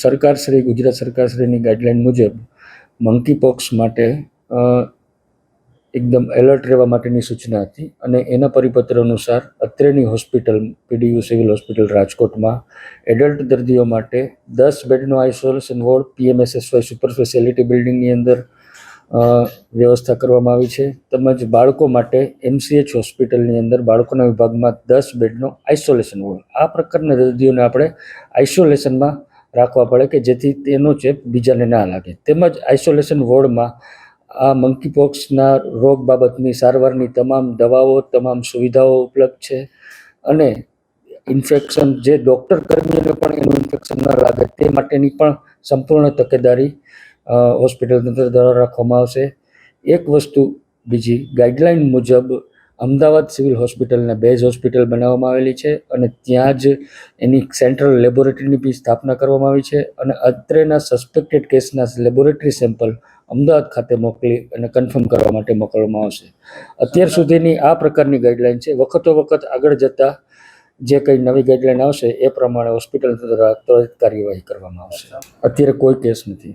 સરકારશ્રી ગુજરાત સરકારશ્રીની ગાઈડલાઇન મુજબ મંકી પોક્સ માટે એકદમ એલર્ટ રહેવા માટેની સૂચના હતી અને એના પરિપત્ર અનુસાર અત્રેની હોસ્પિટલ, પીડીયુ સિવિલ હોસ્પિટલ રાજકોટમાં એડલ્ટ દર્દીઓ માટે દસ બેડનો isolation ward PMSSY super speciality બિલ્ડિંગની અંદર વ્યવસ્થા કરવામાં આવી છે. તેમજ બાળકો માટે એમસીએચ હોસ્પિટલની અંદર બાળકોના વિભાગમાં દસ બેડનો આઇસોલેશન વોર્ડ. આ પ્રકારના દર્દીઓને આપણે આઇસોલેશનમાં રાખવા પડે કે જેથી તેનો ચેપ બીજાને ના લાગે. તેમજ આઇસોલેશન વોર્ડમાં આ મંકીપોક્સના રોગ બાબતની સારવારની તમામ દવાઓ, તમામ સુવિધાઓ ઉપલબ્ધ છે અને ઇન્ફેક્શન જે ડૉક્ટર કર્મીઓને પણ એનું ઇન્ફેક્શન ન લાગે તે માટેની પણ સંપૂર્ણ તકેદારી હોસ્પિટલ તંત્ર દ્વારા રાખવામાં આવશે. એક વસ્તુ બીજી ગાઈડલાઇન મુજબ અમદાવાદ સિવિલ હોસ્પિટલને બેઝ હોસ્પિટલ બનાવવામાં આવેલી છે અને ત્યાં જ એની સેન્ટ્રલ લેબોરેટરીની બી સ્થાપના કરવામાં આવી છે અને અત્રેના સસ્પેક્ટેડ કેસના લેબોરેટરી સેમ્પલ અમદાવાદ ખાતે મોકલી અને કન્ફર્મ કરવા માટે મોકલવામાં આવશે. અત્યાર સુધીની આ પ્રકારની ગાઈડલાઇન છે. વખતો વખત આગળ જતાં જે કંઈ નવી ગાઈડલાઈન આવશે એ પ્રમાણે હોસ્પિટલ દ્વારા ત્વરિત કાર્યવાહી કરવામાં આવશે. અત્યારે કોઈ કેસ નથી.